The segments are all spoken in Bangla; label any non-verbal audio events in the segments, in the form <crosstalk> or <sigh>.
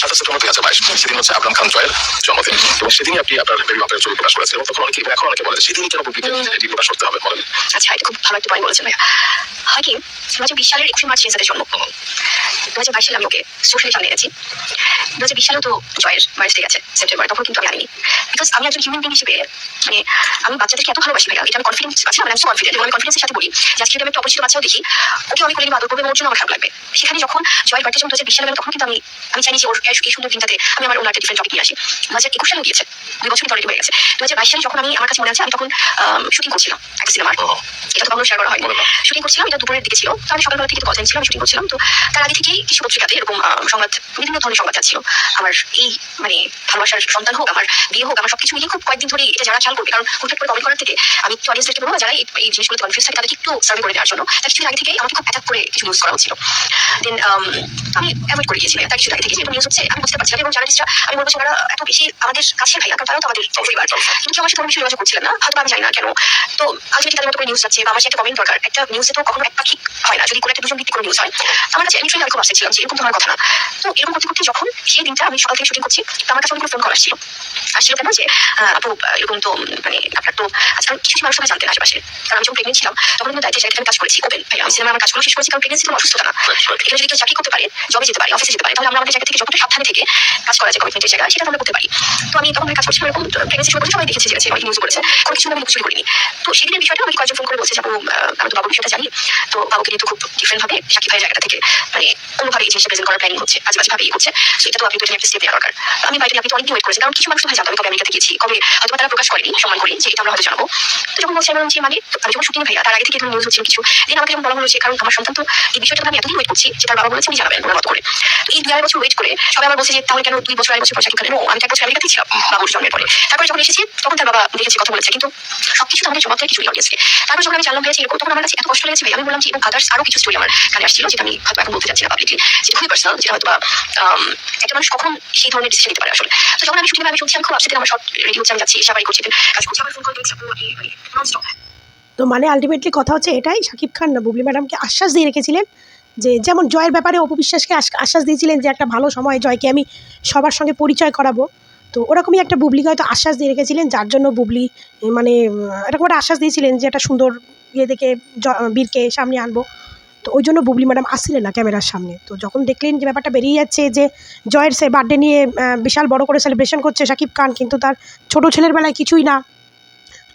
সাতাশ সেপ্টেম্বর দুই হাজার বাইশ সেদিন হচ্ছে আবরাম খান জয়ের জন্মদিন। এবং সেদিনই আপনি আপনার বেবি বাম্পের ছবি প্রকাশ করেছেন এবং তখন অনেকে এখন অনেকে বলে সেদিনই কেন বুবলিকে এটি প্রকাশ করতে হবে বলেন। আচ্ছা এটা খুব ভালো একটা পয়েন্ট বলেছেন ভাইয়া। হয় কি দু হাজার বিশ সালের একুশে মার্চ ইনসাদের জন্ম দু হাজার বাইশ সালে আমি ওকে সোশ্যালে সামনে গেছি দু হাজার বিশ সালেও তো জয়ের বার্থডে গেছে সেপ্টেম্বর তখন কিন্তু আমি আনিনি বিকজ আমি একজন হিউম্যান বিং হিসেবে মানে আমি বাচ্চাদেরকে এত ভালোবাসি ভাইয়া এটা আমি কনফিডেন্স আছে মানে আমি কনফিডেন্ট আমি কনফিডেন্সের সাথে বলি যে আজকে আমি একটা অপরিচিত বাচ্চাও দেখি ওকে করে আদর করবে ওর জন্য আমার খারাপ লাগবে। সেখানে যখন জয়ের বার্থডে যখন দু হাজার বিশ সালে গেলো, তখন কিন্তু আমি আমি চাইনি যে ওর এই সুন্দর দিনটাতে আমি আমার একটা ডিফারেন্ট টপিক নিয়ে আসি। দু হাজার একুশ সালে গিয়েছে দুই বছর অলরেডি হয়ে গেছে। দু হাজার বাইশ সালে যখন আমি আমার কাছে মনে আছে আমি তখন শুটিং করছিলাম একটা সিনেমার এটা তো কখনো শেয়ার করা হয়নি। শুটিং করছিলাম এটা দুপুরের দিকে ছিল। তো আমি সকালবেলা থেকে ছিলাম শুটিং করছিলাম। তো তার আগে থেকেই কিছু পত্রিকাতে এরকম সংবাদ বিভিন্ন ধরনের সংবাদ যাচ্ছিল। আমার এই মানে ভালোবাসার সন্তান হোক আমার বিয়ে হোক আমার সবকিছু মিলিয়ে খুব কয়েকদিন ধরে এটা যারা খেয়াল করবে। কারণ হুটহাট করে কমেন্ট করার থেকে আমি একটু অডিয়েন্সদেরকে বলব যারা এই জিনিসগুলোতে কনফিউজ থাকে তাদেরকে একটু সার্ভে করে দেওয়ার জন্য। তার কিছু আগে থেকে আমাকে খুব অ্যাটাক করে কিছু নিউজ করা হচ্ছিল। দেন আমি অ্যাভয়েড করে গিয়েছিলাম তার কিছু আগে থেকে নিউজ হচ্ছে আমি বুঝতে পারছিলাম এবং জার্নালিস্টরা আমি বলব যে ওনারা এত বেশি আমাদের কাছে ভাই কারণ তারাও তো আমাদের পরিবার। কিন্তু আমার সাথে কোনো বিষয়ে যোগাযোগ করছিলেন না। হয়তো আমি জানি না কেন। তো আলটিমেটলি তাদের মতো করে নিউজ যাচ্ছে বা আমার একটা কমেন্ট দরকার। একটা নিউজে তো কখনো একটা ঠিক হয় না। যদি কোনো একটা দুজন ভিত্তিক কোনো নিউজ হয় আমার কাছে আমি ট্রেনে খুব আসছিলাম যে এরকম তো হওয়ার কথা না। তো এরকম করতে করতে যখন সেই দিনটা আমি সকাল থেকে শুটিং করছি তো আমার কাছে অনেকগুলো ফোন কল আসছিল। আসছিল কেন? যে আপু এরকম তো মানে আপনার তো আজকাল কিছু কিছু মানুষ সবাই জানতেন আশেপাশে। কারণ আমি যখন প্রেগনেন্ট ছিলাম তখন কিন্তু দায়িত্বের জায়গায় আমি কাজ করেছি ওপেন ভাই আমি সিনেমা আমার কাজগুলো শেষ করেছি কারণ প্রেগনেন্সি কোনো অসুস্থতা না। এখানে যদি কেউ চাকরি করতে পারে জবে যেতে পারে অফিসে যেতে পারে তাহলে আমরা আমাদের জায়গা থেকে যতটা সাবধানে থেকে কাজ করা যায় কমিটমেন্টের জায়গা সেটা আমরা করতে পারি। তো আমি তখন কাজ করছিলাম এরকম প্রেগনেন্সি শুরু করে সবাই দেখেছে জেনেছে অনেক নিউজ করেছে। কোনো কিছু আমি কিছুই করিনি। তো সেদিনের বিষয়টা আমাকে কয়েকজন ফোন করে বলছে যাব আমি তো বাবুর বিষয়টা জানি। তো বাবুকে নিয়ে তো খুব ডিফারেন্ট ভাবে সাকিব ভাইয়ের জায়গাটা থেকে। মানে কোনোভাবে এই জিনিসটা প্রেজেন্ট করার প্ল্যানিং হচ্ছে আজে বাজে ভাবে ইয়ে হচ্ছে তো এটা তো আপনি তো একটা স্টেপ দরকার। আমি বাইরে আপনি তো অনেকদিন ওয়েট করেছেন, কারণ কিছু মানুষ ভাই জানতো কবে আমেরিকাতে গেছি কবে হয়তো তারা প্রকাশ করেনি, সম্মান করি যে এটা আমরা হয়তো জানাব। তো যখন বলছি আমি মানে আমি যখন শুটিং ভাইয়া, তার আগে থেকে এরকম নিউজ হচ্ছিল কিছু। দিন আমাকে এরকম বলা হলো যে, কারণ আমার সন্তান তো এই বিষয়টা আমি এতদিন ওয়েট করছি যে তার বাবা বলেছে উনি জানাবেন ওনার মতো করে। তো এই দুই আড়াই বছর ওয়েট করে, সবাই আমার বলছে যে, তাহলে কেন দুই বছর আড়াই বছর পর সাকিব খানের? আমি এক বছর আমেরিকাতেই ছিলাম, বাবুর জন্মের পরে। তারপরে যখন এসেছি, তখন তার বাবা দেখেছে, কথা বলেছে। কিন্তু সবকিছু তো আমাদের জবাব থেকে কিছুই অডিয়েন্সকে তারপর যখন আমি জানলাম ভাই এরকম তখন আমার কাছে এত কষ্ট লেগেছে ভাই আমি বললাম যে এবং আদার্স আরও কিছু স্টোরি আমার কানে আসছিল, যেটা আমি হয়তো এখন বলতে চাচ্ছি না পাবলিকলি যেটা খুবই পার্সোনাল যেটা হয়তো বা একটা মানুষ কখন সেই ধরনের ডিসিশন নিতে পারে আসলে। তো যখন আমি শুটিং আমি শুনছি আমি খুব আপসেট আমার শর্ট রেডি হচ্ছে আমি যাচ্ছি সবাই করছি কাজ করছি আবার ফোন করে দেখছি আপনি তো মানে আলটিমেটলি কথা হচ্ছে এটাই শাকিব খান না বুবলি ম্যাডামকে আশ্বাস দিয়ে রেখেছিলেন যে যেমন জয়ের ব্যাপারে অপবিশ্বাসকে আশ্বাস দিয়েছিলেন যে একটা ভালো সময় জয়কে আমি সবার সঙ্গে পরিচয় করাবো। তো ওরকমই একটা বুবলিকে হয়তো আশ্বাস দিয়ে রেখেছিলেন যার জন্য বুবলি মানে এরকম একটা আশ্বাস দিয়েছিলেন যে একটা সুন্দর ইয়ে দেখে বীরকে সামনে আনব। তো ওই জন্য বুবলি ম্যাডাম আসছিলেন না ক্যামেরার সামনে। তো যখন দেখলেন যে ব্যাপারটা বেরিয়ে যাচ্ছে যে জয়ের সে বার্থডে নিয়ে বিশাল বড় করে সেলিব্রেশন করছে শাকিব খান, কিন্তু তার ছোট ছেলের বেলায় কিছুই না।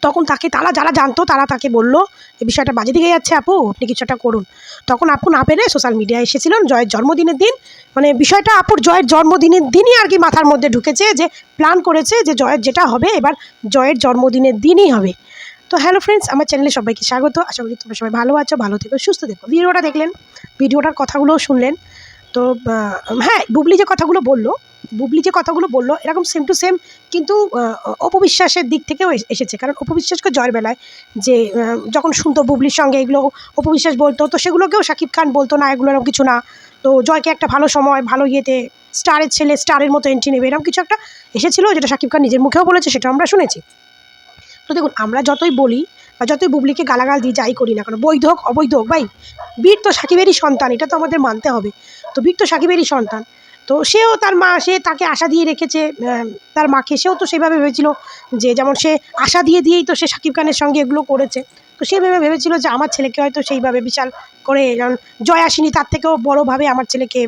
তখন তাকে, তারা যারা জানতো, তারা তাকে বলল এই বিষয়টা বাজে দিকে যাচ্ছে আপু, আপনি কিছু একটা করুন। তখন আপু না পেরে সোশ্যাল মিডিয়ায় এসেছিলেন জয়ের জন্মদিনের দিন। মানে বিষয়টা আপুর জয়ের জন্মদিনের দিনই আর কি মাথার মধ্যে ঢুকেছে যে প্ল্যান করেছে যে জয়ের যেটা হবে, এবার জয়ের জন্মদিনের দিনই হবে। তো হ্যালো ফ্রেন্ডস, আমার চ্যানেলে সবাইকে স্বাগত। আশা করি তোমরা সবাই ভালো আছো, ভালো থেকো, সুস্থ থেকো। ভিডিওটা দেখলেন, ভিডিওটার কথাগুলোও শুনলেন। তো হ্যাঁ বুবলি যে কথাগুলো বলল, বুবলি যে কথাগুলো বলল, এরকম সেম টু সেম কিন্তু অপবিশ্বাসের দিক থেকেও এস- এসেছে। কারণ অপবিশ্বাসকে জয়ের বেলায় যে যখন শুনতো বুবলির সঙ্গে এগুলো, অপবিশ্বাস বলতো, তো সেগুলোকেও শাকিব খান বলতো, না, এগুলো এরকম কিছু না। তো জয়কে একটা ভালো সময়, ভালো ইয়েতে স্টারের ছেলে, স্টারের মতো এন্ট্রি নেবে। এরকম কিছু একটা এসেছিল, যেটা শাকিব খান নিজের মুখেও বলেছে, সেটা আমরা শুনেছি। তো দেখুন, আমরা যতই বলি বা যতই বুবলিকে গালাগাল দিই, যাই করি না কেন, বৈধ হোক, অবৈধ হোক, ভাই, বীর তো সাকিবেরই সন্তান, এটা তো আমাদের মানতে হবে। তো বীর তো সাকিবেরই সন্তান। তো সেও তার মা, সে তাকে আশা দিয়ে রেখেছে তার মাকে। সেও তো সেভাবে ভেবেছিল যে, যেমন সে আশা দিয়ে দিয়েই তো সে শাকিব খানের সঙ্গে এগুলো করেছে। তো সে ভেবে ভেবেছিল যে, আমার ছেলেকে হয়তো সেইভাবে বিশাল করে যেমন জয় আসেনি, তার থেকেও বড়োভাবে আমার ছেলেকে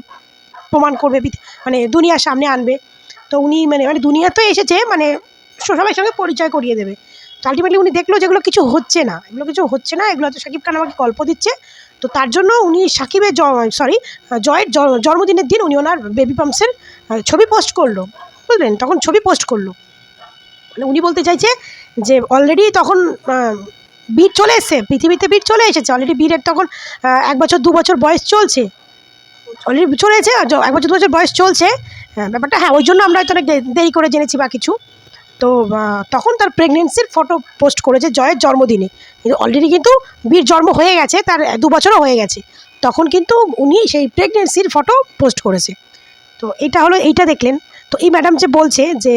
প্রমাণ করবে মানে দুনিয়ার সামনে আনবে। তো উনি মানে মানে দুনিয়া তো এসেছে মানে সবাই সঙ্গে পরিচয় করিয়ে দেবে। আলটিমেটলি উনি দেখল যেগুলো কিছু হচ্ছে না এগুলো কিছু হচ্ছে না এগুলো তো শাকিব খান আমাকে গল্প দিচ্ছে। তো তার জন্য উনি সাকিবের সরি জয়ের জন্মদিনের দিন উনি ওনার বেবি পাম্পসের ছবি পোস্ট করল বুঝলেন? তখন ছবি পোস্ট করল। মানে উনি বলতে চাইছে যে অলরেডি তখন বীর চলে এসছে পৃথিবীতে বীর চলে এসেছে অলরেডি বীরের তখন এক বছর দু বছর বয়স চলছে। অলরেডি চলেছে এক বছর দু বছর বয়স চলছে। হ্যাঁ, ব্যাপারটা হ্যাঁ ওই জন্য আমরা হয়তো অনেক দেরি করে জেনেছি বা কিছু। তো তখন তার প্রেগনেন্সির ফটো পোস্ট করেছে জয়ের জন্মদিনে। অলরেডি কিন্তু বীর জন্ম হয়ে গেছে, তার দু বছরও হয়ে গেছে। তখন কিন্তু উনি সেই প্রেগনেন্সির ফটো পোস্ট করেছে। তো এটা হলো, এইটা দেখলেন। তো এই ম্যাডাম যে বলছে যে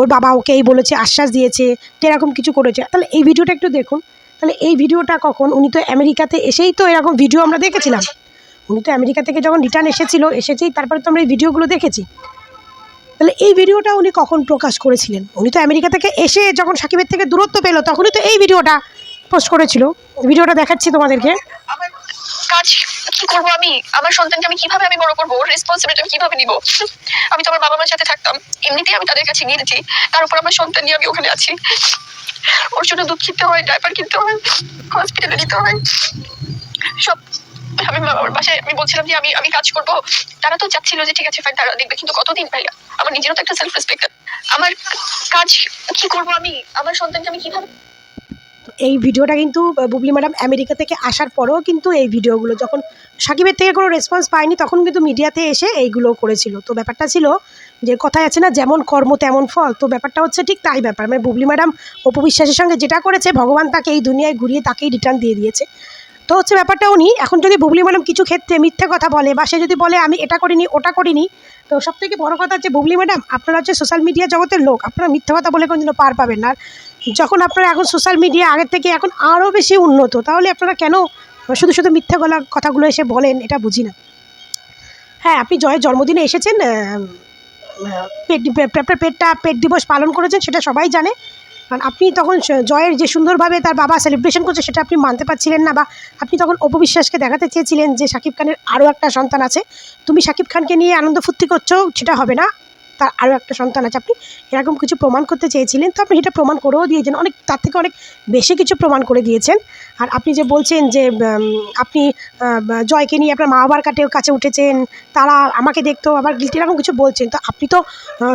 ওর বাবা ওকে এই বলেছে, আশ্বাস দিয়েছে এরকম কিছু করেছে। তাহলে এই ভিডিওটা একটু দেখুন। তাহলে এই ভিডিওটা কখন, উনি তো আমেরিকাতে এসেই তো এরকম ভিডিও আমরা দেখেছিলাম। উনি তো আমেরিকা থেকে যখন রিটার্ন এসেছিল, এসেছেই, তারপরে তো আমরা এই ভিডিওগুলো দেখেছি। তাহলে এই ভিডিওটা উনি কখন প্রকাশ করেছিলেন? উনি তো আমেরিকা থেকে এসে যখন সাকিবের থেকে দূরত্ব পেল, তখনই তো এই ভিডিওটা পোস্ট করেছিল। ভিডিওটা দেখাচ্ছি তোমাদেরকে। কাজ কি করব আমি? আমার সন্তানকে আমি কীভাবে আমি বড় করব? রেসপন্সিবিলিটি আমি কীভাবে নিব? আমি তো আমার বাবা মার সাথে থাকতাম। এমনিতেই আমি তাদের কাছে গিয়েছি। তার উপর আমার সন্তান নিয়ে আমি ওখানে আছি। ওর জন্য দুধ কিনতে হয় ডাইপার কিনতে হয় হসপিটালে নিতে হয়। সব আমি বাবার বাসায় আমি বলছিলাম যে আমি আমি কাজ করব। তারা তো চাচ্ছিল যে ঠিক আছে ফাইন তারা দেখবে। কিন্তু কতদিন ভাইয়া? আমার নিজেরও তো একটা সেলফ রেসপেক্ট আমার কাজ কি করব আমি? আমার সন্তানকে আমি কীভাবে এই ভিডিওটা কিন্তু বুবলি ম্যাডাম আমেরিকা থেকে আসার পরেও কিন্তু এই ভিডিওগুলো, যখন সাকিবের থেকে কোনো রেসপন্স পায়নি, তখন কিন্তু মিডিয়াতে এসে এইগুলো করেছিল। তো ব্যাপারটা ছিল যে কথায় আছে না, যেমন কর্ম তেমন ফল। তো ব্যাপারটা হচ্ছে ঠিক তাই ব্যাপার। মানে বুবলি ম্যাডাম অপবিশ্বাসের সঙ্গে যেটা করেছে, ভগবান তাকে এই দুনিয়ায় ঘুরিয়ে তাকেই রিটার্ন দিয়ে দিয়েছে। তো হচ্ছে ব্যাপারটা উনি এখন যদি বুবলি ম্যাডাম কিছু ক্ষেত্রে মিথ্যে কথা বলে বা সে যদি বলে, আমি এটা করিনি, ওটা করিনি, তো সব থেকে বড়ো কথা হচ্ছে বুবলি ম্যাডাম, আপনারা হচ্ছে সোশ্যাল মিডিয়া জগতের লোক, আপনারা মিথ্যে কথা বলে কোনোদিনও পার পাবেন না। যখন আপনারা এখন সোশ্যাল মিডিয়া আগের থেকে এখন আরও বেশি উন্নত, তাহলে আপনারা কেন শুধু শুধু মিথ্যে গলা কথাগুলো এসে বলেন, এটা বুঝি না। হ্যাঁ আপনি জয়ের জন্মদিনে এসেছেন পেট পেটটা পেট দিবস পালন করেছেন, সেটা সবাই জানে। কারণ আপনি তখন জয়ের যে সুন্দরভাবে তার বাবা সেলিব্রেশন করছে সেটা আপনি মানতে পারছিলেন না বা আপনি তখন অপবিশ্বাসকে দেখাতে চেয়েছিলেন যে শাকিব খানের আরও একটা সন্তান আছে। তুমি শাকিব খানকে নিয়ে আনন্দ ফুর্তি করছ, সেটা হবে না। তার আরও একটা সন্তান আছে। আপনি এরকম কিছু প্রমাণ করতে চেয়েছিলেন, তো আপনি সেটা প্রমাণ করেও দিয়েছেন। অনেক, তার থেকে অনেক বেশি কিছু প্রমাণ করে দিয়েছেন। আর আপনি যে বলছেন যে আপনি জয়কে নিয়ে আপনার মা বাবার কাছে কাছে উঠেছেন, তারা আমাকে দেখতো আবার গিলটি এরকম কিছু বলছেন, তো আপনি তো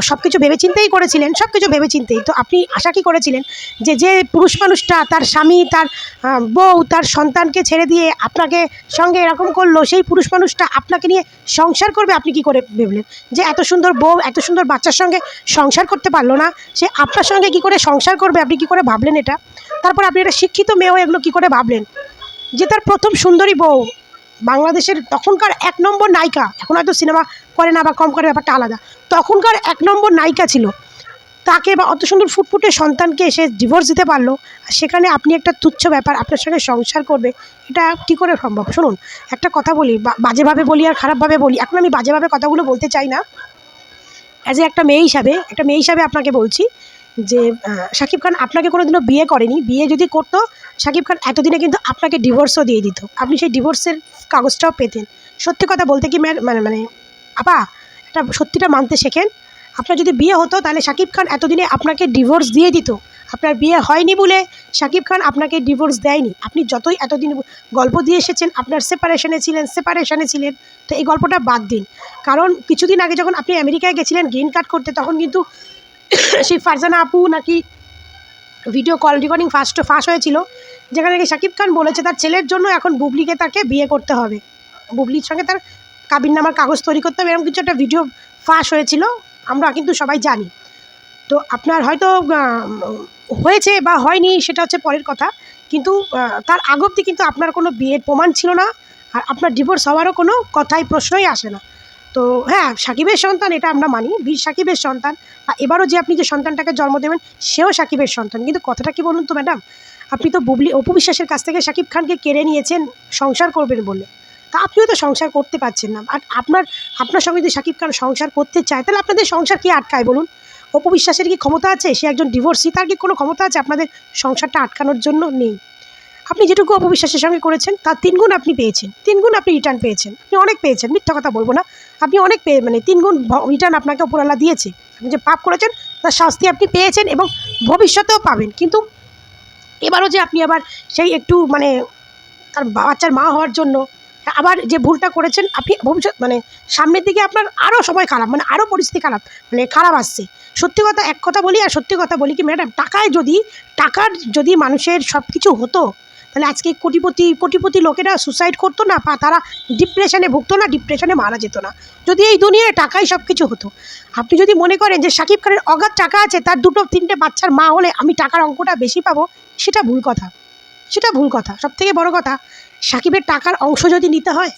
সব কিছু ভেবেচিন্তেই করেছিলেন সব কিছু ভেবেচিন্তেই। তো আপনি আশা কি করেছিলেন যে যে পুরুষ মানুষটা, তার স্বামী, তার বউ, তার সন্তানকে ছেড়ে দিয়ে আপনাকে সঙ্গে এরকম করল, সেই পুরুষ মানুষটা আপনাকে নিয়ে সংসার করবে, আপনি কি করে ভেবলেন? যে এত সুন্দর বউ, এত সুন্দর বাচ্চার সঙ্গে সংসার করতে পারল না। সে আপনার সঙ্গে কি করে সংসার করবে? আপনি কি করে ভাবলেন এটা? তারপর আপনি একটা শিক্ষিত মেয়েও এগুলো কি করে ভাবলেন? যে তার প্রথম সুন্দরী বউ বাংলাদেশের তখনকার এক নম্বর নায়িকা, এখন হয়তো সিনেমা করে না বা কম করে, ব্যাপারটা আলাদা। তখনকার এক নম্বর নায়িকা ছিল। তাকে বা অত সুন্দর ফুটফুটে সন্তানকে এসে ডিভোর্স দিতে পারল। সেখানে আপনি একটা তুচ্ছ ব্যাপার, আপনার সঙ্গে সংসার করবে। এটা কী করে সম্ভব? শুনুন, একটা কথা বলি বাজেভাবে বলি আর খারাপভাবে বলি। এখন আমি বাজেভাবে কথাগুলো বলতে চাই না। অ্যাজ এ একটা মেয়ে হিসাবে, একটা মেয়ে হিসাবে আপনাকে বলছি যে শাকিব খান আপনাকে কোনোদিনও বিয়ে করেনি। বিয়ে যদি করতো, শাকিব খান এতদিনে কিন্তু আপনাকে ডিভোর্সও দিয়ে দিত। আপনি সেই ডিভোর্সের কাগজটাও পেতেন। সত্যি কথা বলতে কি মানে মানে আপা এটা সত্যিটা মানতে শেখেন। আপনার যদি বিয়ে হতো, তাহলে শাকিব খান এতদিনে আপনাকে ডিভোর্স দিয়ে দিত। আপনার বিয়ে হয়নি বলে শাকিব খান আপনাকে ডিভোর্স দেয়নি। আপনি যতই এতদিন গল্প দিয়ে এসেছেন, আপনার সেপারেশনে ছিলেন সেপারেশনে ছিলেন, তো এই গল্পটা বাদ দিন। কারণ কিছুদিন আগে যখন আপনি আমেরিকায় গেছিলেন গ্রিন কার্ড করতে, তখন কিন্তু <coughs> সেই ফারজানা আপু নাকি ভিডিও কল রেকর্ডিং ফার্স্ট ফাঁস হয়েছিল, যেখানে নাকি শাকিব খান বলেছে তার ছেলের জন্য এখন বুবলিকে তাকে বিয়ে করতে হবে। বুবলির সঙ্গে তার কাবিন নামার কাগজ তৈরি করতে হবে, এরকম কিছু একটা ভিডিও ফাঁস হয়েছিল, আমরা কিন্তু সবাই জানি। তো আপনার হয়তো হয়েছে বা হয়নি সেটা হচ্ছে পরের কথা। কিন্তু তার আগ অব্দি কিন্তু আপনার কোনো বিয়ের প্রমাণ ছিল না আর আপনার ডিভোর্স হওয়ারও কোনো কথাই, প্রশ্নই আসে না। তো হ্যাঁ সাকিবের সন্তান এটা আমরা মানি, বীর সাকিবের সন্তান। আর এবারও যে আপনি যে সন্তানটাকে জন্ম দেবেন, সেও সাকিবের সন্তান। কিন্তু কথাটা কি বলুন তো, ম্যাডাম? আপনি তো বুবলি, অপু বিশ্বাসের কাছ থেকে সাকিব খানকে কেড়ে নিয়েছেন, সংসার করবেন বলে। তা আপনিও তো সংসার করতে পারছেন না। আর আপনার আপনার সঙ্গে যদি সাকিব খান সংসার করতে চায়, তাহলে আপনাদের সংসার কি আটকায় বলুন? অপু বিশ্বাসের কি ক্ষমতা আছে? সে একজন ডিভোর্সি তার কি কোনো ক্ষমতা আছে আপনাদের সংসারটা আটকানোর জন্য? নেই। আপনি যেটুকু অপবিশ্বাসের সঙ্গে করেছেন, তার তিনগুণ আপনি পেয়েছেন। তিনগুণ আপনি রিটার্ন পেয়েছেন। আপনি অনেক পেয়েছেন, মিথ্যা কথা বলব না। আপনি অনেক পেয়ে মানে তিনগুণ রিটার্ন আপনাকে উপরালা দিয়েছে। আপনি যে পাপ করেছেন, তার শাস্তি আপনি পেয়েছেন এবং ভবিষ্যতেও পাবেন। কিন্তু এবারও যে আপনি আবার সেই একটু মানে তার বাচ্চার মা হওয়ার জন্য আবার যে ভুলটা করেছেন, আপনি ভবিষ্যৎ মানে সামনের দিকে আপনার আরও সময় খারাপ মানে আরও পরিস্থিতি খারাপ মানে খারাপ আসছে। সত্যি কথা, এক কথা বলি আর সত্যি কথা বলি কি, ম্যাডাম, টাকায় যদি, টাকার যদি মানুষের সব কিছু হতো, তাহলে আজকে কোটিপতি কোটিপতি লোকেরা সুসাইড করতো না, বা তারা ডিপ্রেশনে ভুগতো না ডিপ্রেশনে মারা যেত না। যদি এই দুনিয়ায় টাকাই সব কিছু হতো, আপনি যদি মনে করেন যে সাকিব খানের অগাধ টাকা আছে, তার দুটো, তিনটে বাচ্চার মা হলে আমি টাকার অঙ্কটা বেশি পাবো, সেটা ভুল কথা। সেটা ভুল কথা। সব থেকে বড় কথা সাকিবের টাকার অংশ যদি নিতে হয়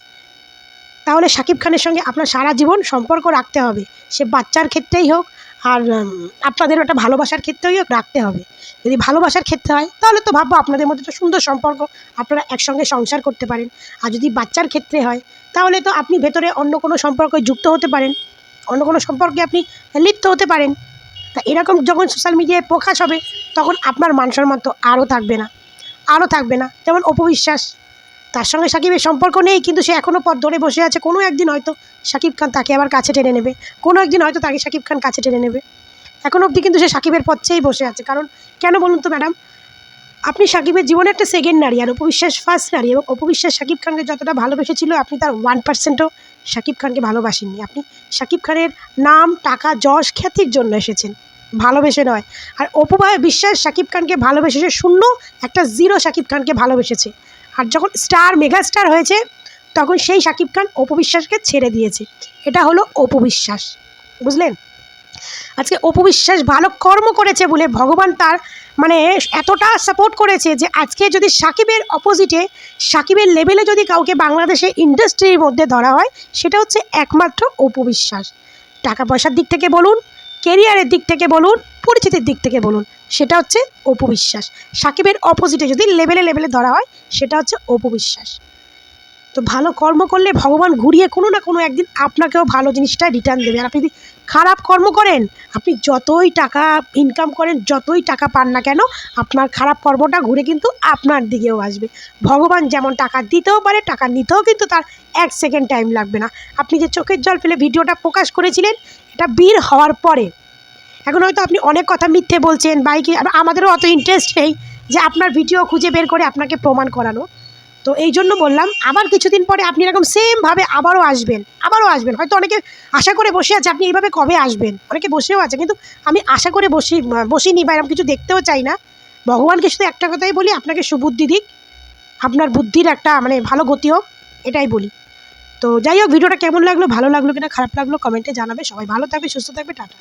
তাহলে সাকিব খানের সঙ্গে আপনার সারা জীবন সম্পর্ক রাখতে হবে। সে বাচ্চার ক্ষেত্রেই হোক আর উম, আপনাদেরও একটা ভালোবাসার ক্ষেত্রেই হোক রাখতে হবে। যদি ভালোবাসার ক্ষেত্রে হয় তাহলে তো ভাববো আপনাদের মধ্যে একটা সুন্দর সম্পর্ক আপনারা একসঙ্গে সংসার করতে পারেন। আর যদি বাচ্চার ক্ষেত্রে হয় তাহলে তো আপনি ভেতরে অন্য কোনো সম্পর্কে যুক্ত হতে পারেন অন্য কোনো সম্পর্কে আপনি লিপ্ত হতে পারেন। তা এরকম যখন সোশ্যাল মিডিয়ায় প্রকাশ হবে তখন আপনার মান তো আরও থাকবে না। আরও থাকবে না। যেমন অপবিশ্বাস তার সঙ্গে সাকিবের সম্পর্ক নেই, কিন্তু সে এখনও পথ ধরে বসে আছে। কোনো একদিন হয়তো সাকিব খান তাকে আবার কাছে টেনে নেবে। কোনো একদিন হয়তো তাকে সাকিব খান কাছে টেনে নেবে। এখন অবধি কিন্তু সে সাকিবের পথ চেয়েই বসে আছে। কারণ কেন বলুন তো ম্যাডাম, আপনি সাকিবের জীবনে একটা সেকেন্ড নারী আর অপবিশ্বাস ফার্স্ট নারী এবং অপবিশ্বাস সাকিব খানকে যতটা ভালোবেসেছিল, আপনি তার ওয়ান পার্সেন্টও সাকিব খানকে ভালোবাসেননি। আপনি সাকিব খানের নাম, টাকা, যশ, খ্যাতির জন্য এসেছেন। ভালোবেসে নয়। আর অপুভায় বিশ্বাস সাকিব খানকে ভালোবেসেছে, শূন্য, একটা জিরো সাকিব খানকে ভালোবেসেছে। আর যখন স্টার মেগা স্টার হয়েছে, তখন সেই সাকিব খান অপবিশ্বাসকে ছেড়ে দিয়েছে। এটা হলো অপবিশ্বাস বুঝলেন? আজকে অপবিশ্বাস ভালো কর্ম করেছে বলে ভগবান তার মানে এতটা সাপোর্ট করেছে যে আজকে যদি সাকিবের অপোজিটে সাকিবের লেভেলে যদি কাউকে বাংলাদেশে ইন্ডাস্ট্রির মধ্যে ধরা হয়, সেটা হচ্ছে একমাত্র অপবিশ্বাস টাকা পয়সার দিক থেকে বলুন কেরিয়ারের দিক থেকে বলুন, পরিচিতির দিক থেকে বলুন, সেটা হচ্ছে অপবিশ্বাস। সাকিবের অপোজিটে যদি লেভেলে লেভেলে ধরা হয়, সেটা হচ্ছে অপবিশ্বাস। তো ভালো কর্ম করলে ভগবান ঘুরিয়ে কোনো না কোনো একদিন আপনাকেও ভালো জিনিসটা রিটার্ন দেবে। আর আপনি যদি খারাপ কর্ম করেন, আপনি যতই টাকা ইনকাম করেন, যতই টাকা পান না কেন, আপনার খারাপ কর্মটা ঘুরে কিন্তু আপনার দিকেও আসবে। ভগবান যেমন টাকা দিতেও পারে, টাকা নিতেও কিন্তু তার এক সেকেন্ড টাইম লাগবে না। আপনি যে চোখের জল ফেলে ভিডিওটা প্রকাশ করেছিলেন, এটা বীর হওয়ার পরে, এখন হয়তো আপনি অনেক কথা মিথ্যে বলছেন বাইকে আমাদেরও অত ইন্টারেস্ট নেই যে আপনার ভিডিও খুঁজে বের করে আপনাকে প্রমাণ করানো। তো এই জন্য বললাম, আবার কিছুদিন পরে আপনি এরকম সেমভাবে আবারও আসবেন আবারও আসবেন। হয়তো অনেকে আশা করে বসে আছে, আপনি এইভাবে কবে আসবেন? অনেকে বসেও আছে, কিন্তু আমি আশা করে বসি, বসিনি বা এরকম কিছু দেখতেও চাই না। ভগবানকে শুধু একটা কথাই বলি, আপনাকে সুবুদ্ধি দিক, আপনার বুদ্ধির একটা মানে ভালো গতি হোক, এটাই বলি। তো যাই হোক, ভিডিওটা কেমন লাগল, ভালো লাগল কিনা, খারাপ লাগল কমেন্টে জানাবে। সবাই ভালো থাকবে, সুস্থ থাকবে, টাটা।